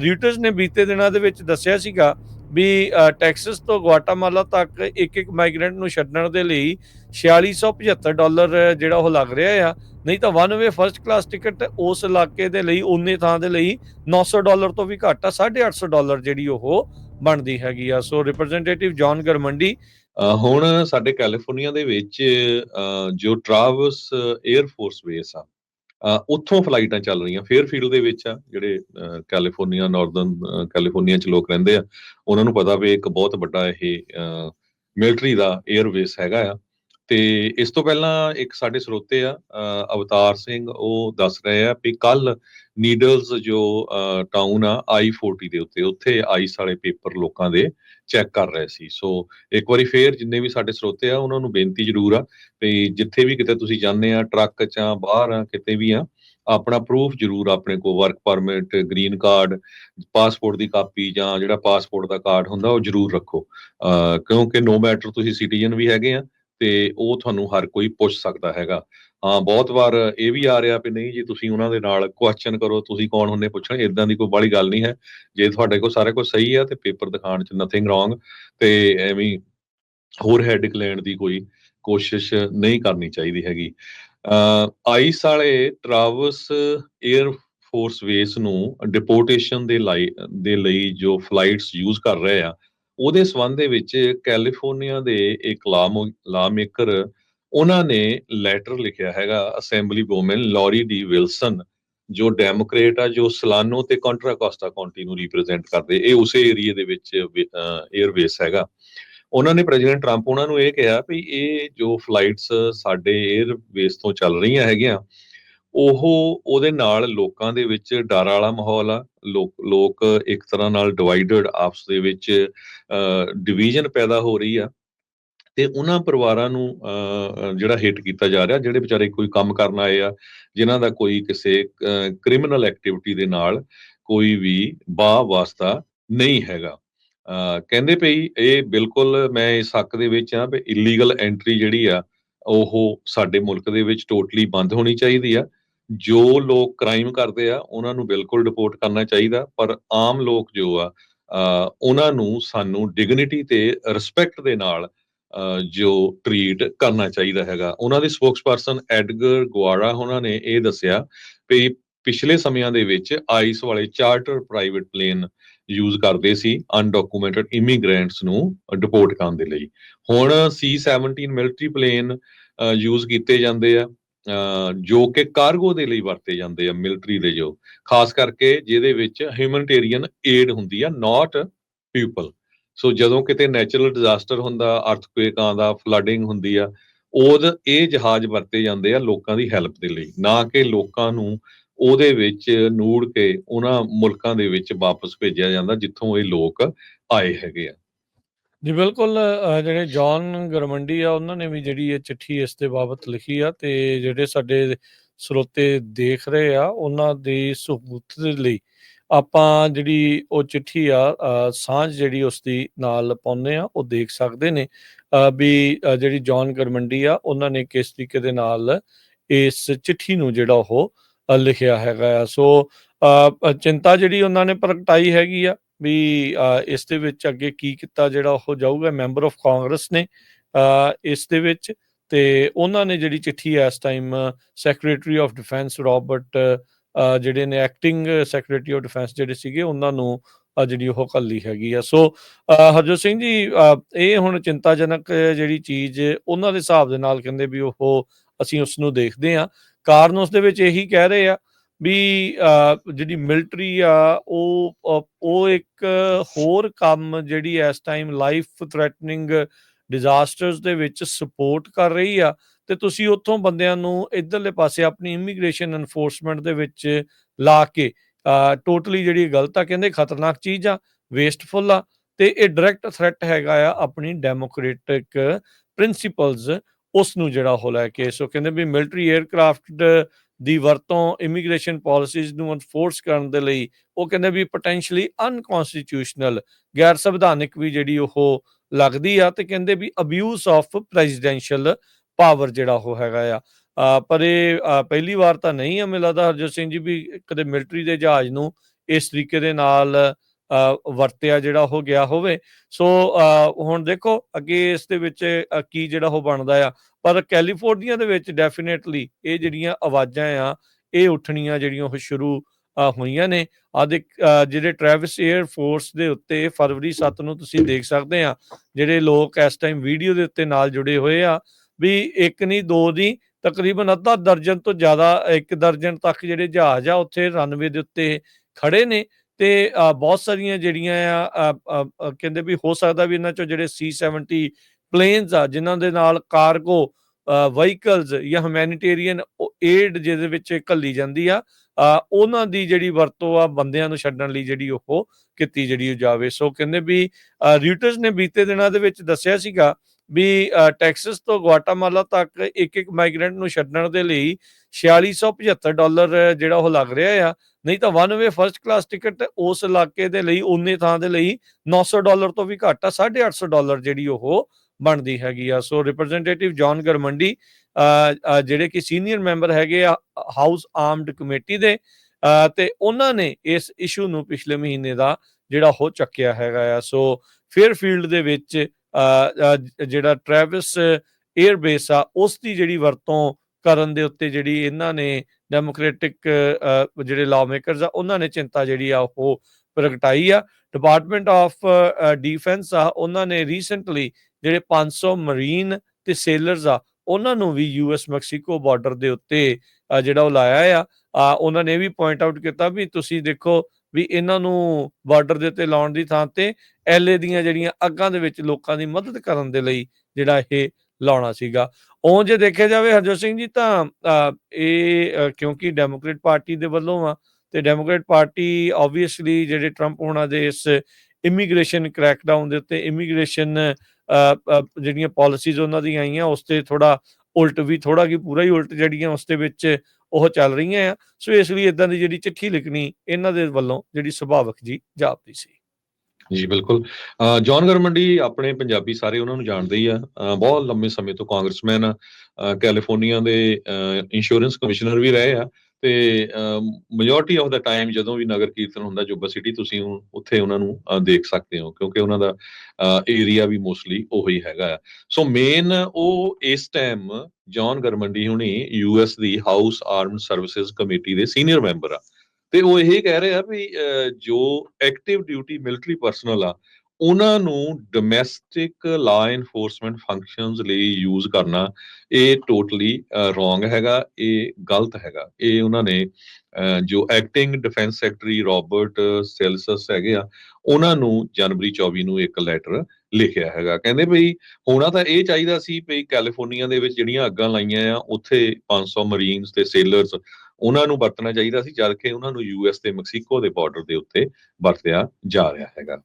ਰਿਊਟਰਸ ਨੇ ਬੀਤੇ ਦਿਨਾਂ ਦੇ ਵਿੱਚ ਦੱਸਿਆ ਸੀਗਾ ਵੀ ਅ, ਟੈਕਸਸ ਤੋਂ ਗੁਆਟਾਮਾਲਾ ਤੱਕ ਇੱਕ ਇੱਕ ਮਾਈਗ੍ਰੈਂਟ ਨੂੰ ਛੱਡਣ ਦੇ ਲਈ 4675 ਡਾਲਰ ਜਿਹੜਾ ਉਹ ਲੱਗ ਰਿਹਾ ਆ। ਨਹੀਂ ਤਾਂ one way first class ticket ਉਸ ਇਲਾਕੇ ਦੇ ਲਈ ਉਨੇ ਥਾਂ ਦੇ ਲਈ 900 ਡਾਲਰ ਤੋਂ ਵੀ ਘੱਟ ਆ 850 ਡਾਲਰ ਜਿਹੜੀ ਉਹ ਬਣਦੀ ਹੈਗੀ ਆ। ਸੋ ਰਿਪਰੈਜ਼ੈਂਟੇਟਿਵ ਜੌਨ ਗਰਮੰਡੀ ਹੁਣ ਸਾਡੇ ਕੈਲੀਫੋਰਨੀਆ ਦੇ ਵਿੱਚ ਜੋ ਟਰਾਵਸ 에ਅਰ ਫੋਰਸ ਬੇਸ ਆ ਉੱਥੋਂ ਫਲਾਈਟਾਂ ਚੱਲ ਰਹੀਆਂ ਫੇਅਰਫੀਲਡ ਦੇ ਵਿੱਚ ਆ ਜਿਹੜੇ ਕੈਲੀਫੋਰਨੀਆ ਨਾਰਥਰਨ ਕੈਲੀਫੋਰਨੀਆ ਚ ਲੋਕ ਰਹਿੰਦੇ ਆ, ਉਹਨਾਂ ਨੂੰ ਪਤਾ ਵੀ ਇੱਕ ਬਹੁਤ ਵੱਡਾ ਇਹ ਮਿਲਟਰੀ ਦਾ 에ਅਰ ਹੈਗਾ ਆ। ਤੇ ਇਸ ਤੋਂ ਪਹਿਲਾਂ ਇੱਕ ਸਾਡੇ ਸਰੋਤੇ ਆ ਅਵਤਾਰ ਸਿੰਘ, ਉਹ ਦੱਸ ਰਹੇ ਆ ਵੀ ਕੱਲ ਨੀਡਲਸ ਜੋ ਟਾਊਨ ਆ I40 ਦੇ ਉੱਤੇ, ਉੱਥੇ ਆਈਸ ਵਾਲੇ ਪੇਪਰ ਲੋਕਾਂ ਦੇ ਚੈੱਕ ਕਰ ਰਹੇ ਸੀ। ਸੋ ਇੱਕ ਵਾਰੀ ਫੇਰ ਜਿੰਨੇ ਵੀ ਸਾਡੇ ਸਰੋਤੇ ਆ, ਉਹਨਾਂ ਨੂੰ ਬੇਨਤੀ ਜ਼ਰੂਰ ਆ ਵੀ ਜਿੱਥੇ ਵੀ ਕਿਤੇ ਤੁਸੀਂ ਜਾਂਦੇ ਆ ਟਰੱਕ ਚ ਆ ਬਾਹਰ ਆ, ਕਿਤੇ ਵੀ ਆ, ਆਪਣਾ ਪ੍ਰੂਫ ਜ਼ਰੂਰ ਆਪਣੇ ਕੋਲ work permit green card passport ਦੀ ਕਾਪੀ ਜਾਂ ਜਿਹੜਾ ਪਾਸਪੋਰਟ ਦਾ ਕਾਰਡ ਹੁੰਦਾ, ਉਹ ਜ਼ਰੂਰ ਰੱਖੋ। ਅਹ ਕਿਉਂਕਿ ਨੋ ਮੈਟਰ ਤੁਸੀਂ ਸਿਟੀਜ਼ਨ ਵੀ ਹੈਗੇ ਆ ਤੇ ਉਹ ਤੁਹਾਨੂੰ ਹਰ ਕੋਈ ਪੁੱਛ ਸਕਦਾ ਹੈਗਾ। ਹਾਂ, ਬਹੁਤ ਵਾਰ ਇਹ ਵੀ ਆ ਰਿਹਾ ਵੀ ਨਹੀਂ ਜੀ, ਤੁਸੀਂ ਉਹਨਾਂ ਦੇ ਨਾਲ ਕੁਐਸਚਨ ਕਰੋ, ਤੁਸੀਂ ਕੌਣ ਹੁੰਦੇ ਪੁੱਛਣ ਇਦਾਂ ਦੀ ਕੋਈ ਬਾਹਲੀ ਗੱਲ ਨਹੀਂ ਹੈ। ਜੇ ਤੁਹਾਡੇ ਕੋਲ ਸਾਰਾ ਕੁਝ ਸਹੀ ਆ ਤੇ ਪੇਪਰ ਦਿਖਾਉਣ ਚ ਨਥਿੰਗ ਰੋਂਗ ਤੇ ਐਵੇਂ ਹੋਰ ਹੈਡਿਕ ਲੈਣ ਦੀ ਕੋਈ ਕੋਸ਼ਿਸ਼ ਨਹੀਂ ਕਰਨੀ ਚਾਹੀਦੀ ਹੈਗੀ। ਆਈਸ ਵਾਲੇ ਟਰਾਵਸ 에ਅਰ ਫੋਰਸ ਵੇਸ ਨੂੰ ਡਿਪੋਰਟੇਸ਼ਨ ਦੇ ਲਈ ਦੇ ਲਈ ਜੋ ਫਲਾਈਟਸ ਯੂਜ਼ ਕਰ ਰਹੇ ਆ ਉਹਦੇ ਸਬੰਧ ਦੇ ਵਿੱਚ ਕੈਲੀਫੋਰਨੀਆ ਦੇ ਇੱਕ ਲਾ ਮੇਕਰ ਉਹਨਾਂ ਨੇ ਲੈਟਰ ਲਿਖਿਆ ਹੈਗਾ, assembly woman Laurie D Wilson, ਜੋ ਡੈਮੋਕ੍ਰੇਟ ਆ, ਜੋ ਸਲਾਨੋ ਤੇ ਕੰਟਰਾ ਕੋਸਟਾ ਕਾਉਂਟੀ ਨੂੰ ਰਿਪਰੈਜ਼ੈਂਟ ਕਰਦੇ, ਇਹ ਉਸੇ ਏਰੀਆ ਦੇ ਵਿੱਚ 에ਅਰਬੇਸ ਹੈਗਾ। ਉਹਨਾਂ ਨੇ ਪ੍ਰੈਜ਼ੀਡੈਂਟ ਟਰੰਪ, ਉਹਨਾਂ ਨੂੰ ਇਹ ਕਿਹਾ ਵੀ ਇਹ ਜੋ ਫਲਾਈਟਸ ਸਾਡੇ 에ਅਰਬੇਸ ਤੋਂ ਚੱਲ ਰਹੀਆਂ ਹੈਗੀਆਂ ਉਹ ਉਹਦੇ ਨਾਲ ਲੋਕਾਂ ਦੇ ਵਿੱਚ ਡਰ ਵਾਲਾ ਮਾਹੌਲ ਆ, ਲੋਕ ਲੋਕ ਇੱਕ ਤਰ੍ਹਾਂ ਨਾਲ ਡਿਵਾਈਡਡ ਆਪਸ ਦੇ ਵਿੱਚ ਡਿਵੀਜ਼ਨ ਪੈਦਾ ਹੋ ਰਹੀ ਆ ਤੇ ਉਹਨਾਂ ਪਰਿਵਾਰਾਂ ਨੂੰ ਜਿਹੜਾ ਹਿੱਟ ਕੀਤਾ ਜਾ ਰਿਹਾ, ਜਿਹੜੇ ਵਿਚਾਰੇ ਕੋਈ ਕੰਮ ਕਰਨ ਆਏ ਆ, ਜਿਨ੍ਹਾਂ ਦਾ ਕੋਈ ਕਿਸੇ ਕ੍ਰਿਮੀਨਲ ਐਕਟੀਵਿਟੀ ਦੇ ਨਾਲ ਕੋਈ ਵੀ ਬਾ ਵਾਸਤਾ ਨਹੀਂ ਹੈਗਾ। ਕਹਿੰਦੇ ਪਈ ਇਹ ਬਿਲਕੁਲ ਮੈਂ ਇਸ ਹੱਕ ਦੇ ਵਿੱਚ ਆ ਵੀ ਇਲੀਗਲ ਐਂਟਰੀ ਜਿਹੜੀ ਆ, ਉਹ ਸਾਡੇ ਮੁਲਕ ਦੇ ਵਿੱਚ ਟੋਟਲੀ ਬੰਦ ਹੋਣੀ ਚਾਹੀਦੀ ਆ। ਜੋ ਲੋਕ ਕ੍ਰਾਈਮ ਕਰਦੇ ਆ, ਉਹਨਾਂ ਨੂੰ ਬਿਲਕੁਲ ਰਿਪੋਰਟ ਕਰਨਾ ਚਾਹੀਦਾ, ਪਰ ਆਮ ਲੋਕ ਜੋ ਆ ਉਹਨਾਂ ਨੂੰ ਸਾਨੂੰ ਡਿਗਨਿਟੀ ਤੇ ਰਿਸਪੈਕਟ ਦੇ ਨਾਲ ਜੋ ਟਰੀਟ ਕਰਨਾ ਚਾਹੀਦਾ ਹੈਗਾ। ਉਹਨਾਂ ਦੇ ਸਪੋਕਸਪਰਸਨ ਐਡਗਰ ਗੁਆਰਾ ਉਹਨਾਂ ਨੇ ਇਹ ਦੱਸਿਆ ਵੀ ਪਿਛਲੇ ਸਮਿਆਂ ਦੇ ਵਿੱਚ ਆਈਸ ਵਾਲੇ ਚਾਰਟਰ ਪ੍ਰਾਈਵੇਟ ਪਲੇਨ ਯੂਜ਼ ਕਰਦੇ ਸੀ ਅਨਡਾਕੂਮੈਂਟਡ ਇਮੀਗ੍ਰੈਂਟਸ ਨੂੰ ਡਿਪੋਰਟ ਕਰਨ ਦੇ ਲਈ। ਹੁਣ C17 ਮਿਲਟਰੀ ਪਲੇਨ ਯੂਜ਼ ਕੀਤੇ ਜਾਂਦੇ ਆ। ਜੋ ਕਿ ਕਾਰਗੋ ਦੇ ਲਈ ਵਰਤੇ ਜਾਂਦੇ ਆ ਮਿਲਟਰੀ ਦੇ ਜੋ। ਖਾਸ ਕਰਕੇ ਜਿਹਦੇ ਵਿੱਚ ਹਿਊਮਨਿਟੇਰੀਅਨ ਏਡ ਹੁੰਦੀ ਆ ਨਾਟ ਪੀਪਲ ਸੋ ਜਦੋਂ ਕਿਤੇ ਨੈਚੁਰਲ ਡਿਜ਼ਾਸਟਰ ਹੁੰਦਾ ਅਰਥਕੁਏਕ ਆਉਂਦਾ ਫਲੱਡਿੰਗ ਹੁੰਦੀ ਆ ਉਦ ਇਹ ਜਹਾਜ਼ ਵਰਤੇ ਜਾਂਦੇ ਆ ਲੋਕਾਂ ਦੀ ਹੈਲਪ ਦੇ ਲਈ। ਨਾ ਕਿ ਲੋਕਾਂ ਨੂੰ ਉਹਦੇ ਵਿੱਚ ਨੂੜ ਕੇ ਉਹਨਾਂ ਮੁਲਕਾਂ ਦੇ ਵਿੱਚ ਵਾਪਸ ਭੇਜਿਆ ਜਾਂਦਾ, ਜਿੱਥੋਂ ਇਹ ਲੋਕ ਆਏ ਹੈਗੇ ਆ। ਜੀ ਬਿਲਕੁਲ ਅ, ਜਿਹੜੇ ਜੌਨ ਗਰਮੰਡੀ ਆ ਉਹਨਾਂ ਨੇ ਵੀ ਜਿਹੜੀ ਇਹ ਚਿੱਠੀ ਇਸ ਦੇ ਬਾਬਤ ਲਿਖੀ ਆ ਤੇ ਜਿਹੜੇ ਸਾਡੇ ਸਰੋਤੇ ਦੇਖ ਰਹੇ ਆ ਉਹਨਾਂ ਦੀ ਸਹੂਲਤ ਦੇ ਲਈ ਆਪਾਂ ਜਿਹੜੀ ਉਹ ਚਿੱਠੀ ਆ ਅ, ਸਾਂਝ ਜਿਹੜੀ ਉਸ ਦੀ ਨਾਲ ਪਾਉਂਦੇ ਆ ਉਹ ਦੇਖ ਸਕਦੇ ਨੇ। ਅ, ਵੀ ਅ, ਜਿਹੜੀ ਜੌਨ ਗਰਮੰਡੀ ਆ ਉਹਨਾਂ ਨੇ ਕਿਸ ਤਰੀਕੇ ਦੇ ਨਾਲ ਇਸ ਚਿੱਠੀ ਨੂੰ ਜਿਹੜਾ ਉਹ ਅ, ਲਿਖਿਆ ਹੈਗਾ ਆ। ਸੋ ਅ, ਅ, ਚਿੰਤਾ ਜਿਹੜੀ ਉਹਨਾਂ ਨੇ ਪ੍ਰਗਟਾਈ ਹੈਗੀ ਆ ਵੀ ਅ, ਇਸ ਦੇ ਵਿੱਚ ਅੱਗੇ ਕੀ ਕੀਤਾ ਜਿਹੜਾ ਉਹ ਜਾਊਗਾ ਮੈਂਬਰ ਆਫ ਕਾਂਗਰਸ ਨੇ ਅ, ਇਸ ਦੇ ਵਿੱਚ। ਤੇ ਉਹਨਾਂ ਨੇ ਜਿਹੜੀ ਚਿੱਠੀ ਇਸ time secretary of defence Robert ਅ, ਜਿਹੜੇ ਨੇ ਐਕਟਿੰਗ ਸੈਕਟਰੀ ਆਫ ਡਿਫੈਂਸ ਜਿਹੜੇ ਸੀਗੇ ਉਹਨਾਂ ਨੂੰ ਜਿਹੜੀ ਉਹ ਕੱਲੀ ਹੈਗੀ ਆ। ਸੋ ਅ, ਹਰਜੋਤ ਸਿੰਘ ਜੀ ਇਹ ਹੁਣ ਚਿੰਤਾਜਨਕ ਜਿਹੜੀ ਚੀਜ਼ ਉਹਨਾਂ ਦੇ ਹਿਸਾਬ ਦੇ ਨਾਲ ਕਹਿੰਦੇ ਵੀ ਉਹ ਅਸੀਂ ਉਸ ਨੂੰ ਦੇਖਦੇ ਆ ਕਾਰਨ ਉਸ ਦੇ ਵਿੱਚ ਇਹੀ ਕਹਿ ਰਹੇ ਆ ਵੀ ਜਿਹੜੀ ਮਿਲਟਰੀ ਆ, ਉਹ ਉਹ ਇੱਕ ਹੋਰ ਕੰਮ ਜਿਹੜੀ ਇਸ ਟਾਈਮ ਲਾਈਫ ਥ੍ਰੈਟਨਿੰਗ ਡਿਜ਼ਾਸਟਰਸ ਦੇ ਵਿੱਚ ਸਪੋਰਟ ਕਰ ਰਹੀ ਆ। ਤੇ ਤੁਸੀਂ ਉੱਥੋਂ ਬੰਦਿਆਂ ਨੂੰ ਇਧਰਲੇ ਪਾਸੇ ਆਪਣੀ ਇਮੀਗ੍ਰੇਸ਼ਨ ਐਨਫੋਰਸਮੈਂਟ ਦੇ ਵਿੱਚ ਲਾ ਕੇ ਟੋਟਲੀ ਜਿਹੜੀ ਗਲਤ ਆ, ਕਹਿੰਦੇ ਖਤਰਨਾਕ ਚੀਜ਼ ਆ ਵੇਸਟਫੁਲ ਆ, ਤੇ ਇਹ ਡਾਇਰੈਕਟ ਥ੍ਰੈਟ ਹੈਗਾ ਆ ਆਪਣੀ ਡੈਮੋਕ੍ਰੈਟਿਕ ਪ੍ਰਿੰਸੀਪਲਸ ਉਸ ਨੂੰ ਜਿਹੜਾ ਉਹ ਲੈ ਕੇ। ਸੋ ਕਹਿੰਦੇ ਵੀ ਮਿਲਟਰੀ 에ਅਰਕ੍ਰਾਫਟ ਦੀ ਵਰਤੋਂ ਇਮੀਗ੍ਰੇਸ਼ਨ ਪਾਲਿਸੀਜ਼ ਨੂੰ ਅਨਫੋਰਸ ਕਰਨ ਦੇ ਲਈ ਉਹ ਕਹਿੰਦੇ ਵੀ ਪੋਟੈਂਸ਼ੀਅਲੀ ਅਨਕਨਸਟੀਟਿਊਸ਼ਨਲ ਗੈਰ ਸੰਵਿਧਾਨਿਕ ਵੀ ਜਿਹੜੀ ਉਹ ਲੱਗਦੀ ਆ ਤੇ ਕਹਿੰਦੇ ਵੀ ਅਬਿਊਜ਼ ਆਫ ਪ੍ਰੈਜ਼ੀਡੈਂਸ਼ੀਅਲ ਪਾਵਰ ਜਿਹੜਾ ਉਹ ਹੈਗਾ ਆ। ਪਰ ਇਹ ਪਹਿਲੀ ਵਾਰ ਤਾਂ ਨਹੀਂ ਆ ਮੈਨੂੰ ਲੱਗਦਾ ਹਰਜੋਤ ਸਿੰਘ ਜੀ ਵੀ ਕਦੇ ਮਿਲਟਰੀ ਦੇ ਜਹਾਜ਼ ਨੂੰ ਇਸ ਤਰੀਕੇ ਦੇ ਨਾਲ ਅ, ਵਰਤਿਆ ਜਿਹੜਾ ਉਹ ਗਿਆ ਹੋਵੇ। ਸੋ ਅ, ਹੁਣ ਦੇਖੋ ਅੱਗੇ ਇਸ ਦੇ ਵਿੱਚ ਕੀ ਜਿਹੜਾ ਉਹ ਬਣਦਾ ਆ। ਪਰ ਕੈਲੀਫੋਰਨੀਆ ਦੇ ਵਿੱਚ ਡੈਫੀਨੇਟਲੀ ਇਹ ਜਿਹੜੀਆਂ ਆਵਾਜ਼ਾਂ ਆ, ਇਹ ਉੱਠਣੀਆਂ ਜਿਹੜੀਆਂ ਉਹ ਸ਼ੁਰੂ ਹੋਈਆਂ ਨੇ। ਆ ਜਿਹੜੇ ਟ੍ਰੈਵਿਸ 에ਅਰ ਫੋਰਸ ਦੇ ਉੱਤੇ ਫਰਵਰੀ 7 ਨੂੰ ਤੁਸੀਂ ਦੇਖ ਸਕਦੇ ਆ, ਜਿਹੜੇ ਲੋਕ ਇਸ ਟਾਈਮ ਵੀਡੀਓ ਦੇ ਉੱਤੇ ਨਾਲ ਜੁੜੇ ਹੋਏ ਆ, ਵੀ ਇੱਕ ਨਹੀਂ ਦੋ ਨਹੀਂ ਤਕਰੀਬਨ ਅੱਧਾ ਦਰਜਨ ਤੋਂ ਜ਼ਿਆਦਾ, ਇੱਕ ਦਰਜਨ ਤੱਕ ਜਿਹੜੇ ਜਹਾਜ਼ ਆ, ਉੱਥੇ ਰਨਵੇ ਦੇ ਉੱਤੇ ਖੜੇ ਨੇ। ਤੇ ਬਹੁਤ ਸਾਰੀਆਂ ਜਿਹੜੀਆਂ ਆ ਕਹਿੰਦੇ ਵੀ ਹੋ ਸਕਦਾ ਵੀ ਇਹਨਾਂ ਚੋਂ ਜਿਹੜੇ C70 ਪਲੇਨਸ ਆ ਜਿਨ੍ਹਾਂ ਦੇ ਨਾਲ ਕਾਰਗੋ ਵਹੀਕਲਸ ਜਾਂ ਹਿਊਮੈਨਿਟੇਰੀਅਨ ਏਡ ਜਿਹਦੇ ਵਿੱਚ ਘੱਲੀ ਜਾਂਦੀ ਆ ਉਹਨਾਂ ਦੀ ਜਿਹੜੀ ਵਰਤੋਂ ਆ ਬੰਦਿਆਂ ਨੂੰ ਛੱਡਣ ਲਈ ਜਿਹੜੀ ਉਹ ਕੀਤੀ ਜਿਹੜੀ ਜਾਵੇ। ਸੋ ਕਹਿੰਦੇ ਵੀ ਰਿਊਟਰਸ ਨੇ ਬੀਤੇ ਦਿਨਾਂ ਦੇ ਵਿੱਚ ਦੱਸਿਆ ਸੀਗਾ ਵੀ ਅ, ਟੈਕਸਸ ਤੋਂ ਗੁਆਟਾਮਾਲਾ ਤੱਕ ਇੱਕ ਇੱਕ ਮਾਈਗ੍ਰੈਂਟ ਨੂੰ ਛੱਡਣ ਦੇ ਲਈ 4675 ਡਾਲਰ ਜਿਹੜਾ ਉਹ ਲੱਗ ਰਿਹਾ ਆ। ਨਹੀਂ ਤਾਂ one way first class ticket ਉਸ ਇਲਾਕੇ ਦੇ ਲਈ ਉਨੇ ਥਾਂ ਦੇ ਲਈ 900 ਡਾਲਰ ਤੋਂ ਵੀ ਘੱਟ ਆ 850 ਡਾਲਰ ਜਿਹੜੀ ਉਹ ਬਣਦੀ ਹੈਗੀ ਆ। ਸੋ ਰਿਪਰੈਜ਼ੈਂਟੇਟਿਵ ਜੌਨ ਗਰਮੰਡੀ ਜਿਹੜੇ ਕਿ ਸੀਨੀਅਰ ਮੈਂਬਰ ਹੈਗੇ ਆ ਹਾਊਸ ਆਰਮਡ ਕਮੇਟੀ ਦੇ ਤੇ ਉਹਨਾਂ ਨੇ ਇਸ ਇਸ਼ੂ ਨੂੰ ਪਿਛਲੇ ਮਹੀਨੇ ਦਾ ਜਿਹੜਾ ਉਹ ਚੱਕਿਆ ਹੈਗਾ ਆ। ਸੋ ਫੇਅਰਫੀਲਡ ਦੇ ਵਿੱਚ ਜਿਹੜਾ ਟ੍ਰੈਵਿਸ 에ਅਰ ਬੇਸ ਆ ਉਸ ਦੀ ਜਿਹੜੀ ਵਰਤੋਂ ਕਰਨ ਦੇ ਉੱਤੇ ਜਿਹੜੀ ਇਹਨਾਂ ਨੇ ਡੈਮੋਕ੍ਰੈਟਿਕ ਜਿਹੜੇ ਲਾਅ ਮੇਕਰਸ ਆ, ਉਹਨਾਂ ਨੇ ਚਿੰਤਾ ਜਿਹੜੀ ਆ ਉਹ ਪ੍ਰਗਟਾਈ ਆ। ਡਿਪਾਰਟਮੈਂਟ ਆਫ ਡਿਫੈਂਸ ਆ, ਉਹਨਾਂ ਨੇ ਰੀਸੈਂਟਲੀ ਜਿਹੜੇ 500 ਮਰੀਨ ਤੇ ਸੇਲਰਸ ਆ, ਉਹਨਾਂ ਨੂੰ ਵੀ ਯੂਐਸ ਮੈਕਸੀਕੋ ਬਾਰਡਰ ਦੇ ਉੱਤੇ ਜਿਹੜਾ ਉਹ ਲਾਇਆ ਆ ਉਹਨਾਂ ਨੇ ਵੀ ਪੁਆਇੰਟ ਆਊਟ ਕੀਤਾ ਵੀ ਤੁਸੀਂ ਦੇਖੋ ਵੀ ਇਹਨਾਂ ਨੂੰ ਬਾਰਡਰ ਦੇ ਉੱਤੇ ਲਾਉਣ ਦੀ ਥਾਂ ਤੇ ਐਲਏ ਦੀਆਂ ਜਿਹੜੀਆਂ ਅੱਗਾਂ ਦੇ ਵਿੱਚ ਲੋਕਾਂ ਦੀ ਮਦਦ ਕਰਨ ਦੇ ਲਈ ਜਿਹੜਾ ਇਹ ਲਾਉਣਾ ਸੀਗਾ। ਉਹ ਜੇ ਦੇਖਿਆ ਜਾਵੇ ਹਰਜੋਤ ਸਿੰਘ ਜੀ ਤਾਂ ਇਹ ਕਿਉਂਕਿ ਡੈਮੋਕ੍ਰੇਟ ਪਾਰਟੀ ਦੇ ਵੱਲੋਂ ਆ, ਤੇ ਡੈਮੋਕ੍ਰੇਟ ਪਾਰਟੀ ਆਬਵੀਅਸਲੀ ਜਿਹੜੇ ਟਰੰਪ ਹੋਣਾ ਦੇ ਇਸ ਇਮੀਗ੍ਰੇਸ਼ਨ ਕ੍ਰੈਕਡਾਊਨ ਦੇ ਉੱਤੇ ਇਮੀਗ੍ਰੇਸ਼ਨ ਜਿਹੜੀਆਂ ਪਾਲਿਸੀਜ਼ ਉਹਨਾਂ ਦੀਆਂ ਆਈਆਂ, ਉਸ ਤੇ ਥੋੜਾ ਉਲਟ ਵੀ ਥੋੜਾ ਕੀ ਪੂਰਾ ਹੀ ਉਲਟ ਜਿਹੜੀਆਂ ਉਸ ਦੇ ਵਿੱਚ ਉਹ ਚੱਲ ਰਹੀਆਂ ਆ। ਸੋ ਇਸ ਲਈ ਇਦਾਂ ਦੀ ਜਿਹੜੀ ਚਿੱਠੀ ਲਿਖਣੀ, ਇਹਨਾਂ ਦੇ ਵੱਲੋਂ ਜਿਹੜੀ ਸੁਭਾਵਕ ਜੀ ਜਾਪਦੀ ਸੀ। ਜੀ, ਬਿਲਕੁਲ। ਜੌਨ ਗਰਮੰਡੀ ਆਪਣੇ ਪੰਜਾਬੀ ਸਾਰੇ ਉਹਨਾਂ ਨੂੰ ਜਾਣਦੇ ਹੀ ਆ। ਬਹੁਤ ਲੰਮੇ ਸਮੇਂ ਤੋਂ ਕਾਂਗਰਸਮੈਨ ਆ। ਕੈਲੀਫੋਰਨੀਆ ਦੇ ਇੰਸ਼ੋਰੈਂਸ ਕਮਿਸ਼ਨਰ ਵੀ ਰਹੇ ਆ। ਤੇ ਮੈਜੋਰਟੀ ਆਫ ਦਾ ਟਾਈਮ ਜਦੋਂ ਵੀ ਨਗਰ ਕੀਰਤਨ ਹੁੰਦਾ, ਜੁਬਾ ਸਿਟੀ, ਤੁਸੀਂ ਉੱਥੇ ਉਹਨਾਂ ਨੂੰ ਦੇਖ ਸਕਦੇ ਹੋ, ਕਿਉਂਕਿ ਉਹਨਾਂ ਦਾ ਏਰੀਆ ਵੀ ਮੋਸਟਲੀ ਉਹੀ ਹੈਗਾ। ਆ ਸੋ ਮੇਨ ਉਹ ਇਸ ਟਾਈਮ ਜੌਨ ਗਰਮੰਡੀ ਹੁਣੀ ਯੂਐਸ ਦੀ ਹਾਊਸ ਆਰਮਡ ਸਰਵਿਸਿਜ਼ ਕਮੇਟੀ ਦੇ ਸੀਨੀਅਰ ਮੈਂਬਰ ਆ। ਤੇ ਉਹ ਇਹ ਕਹਿ ਰਹੇ ਆ ਵੀ ਜੋ ਐਕਟਿਵ ਡਿਊਟੀ ਮਿਲਟਰੀ ਪਰਸਨਲ ਆ ਉਹਨਾਂ ਨੂੰ ਡੋਮੈਸਟਿਕ ਲਾ ਐਨਫੋਰਸਮੈਂਟ ਫੰਕਸ਼ਨਸ ਲਈ ਯੂਜ਼ ਕਰਨਾ, ਇਹ ਟੋਟਲੀ ਰੋਂਗ ਹੈਗਾ, ਇਹ ਗਲਤ ਹੈਗਾ। ਇਹ ਉਹਨਾਂ ਨੇ ਜੋ acting defence secretary Robert Salesses ਹੈਗੇ ਆ, ਉਹਨਾਂ ਨੂੰ ਜਨਵਰੀ 24 ਨੂੰ ਇੱਕ ਲੈਟਰ ਲਿਖਿਆ ਹੈਗਾ। ਕਹਿੰਦੇ ਭਈ ਹੋਣਾ ਤਾਂ ਇਹ ਚਾਹੀਦਾ ਸੀ ਭਈ ਕੈਲੀਫੋਰਨੀਆ ਦੇ ਵਿੱਚ ਜਿਹੜੀਆਂ ਅੱਗਾਂ ਲਾਈਆਂ ਆ, ਉੱਥੇ 500 ਮਰੀਨਸ ਤੇ ਸੇਲਰਸ ਉਹਨਾਂ ਨੂੰ ਵਰਤਣਾ ਚਾਹੀਦਾ ਸੀ, ਜਦ ਕਿ ਉਹਨਾਂ ਨੂੰ ਯੂਐਸ ਤੇ ਮੈਕਸੀਕੋ ਦੇ ਬਾਰਡਰ ਦੇ ਉੱਤੇ ਵਰਤਿਆ ਜਾ ਰਿਹਾ ਹੈਗਾ।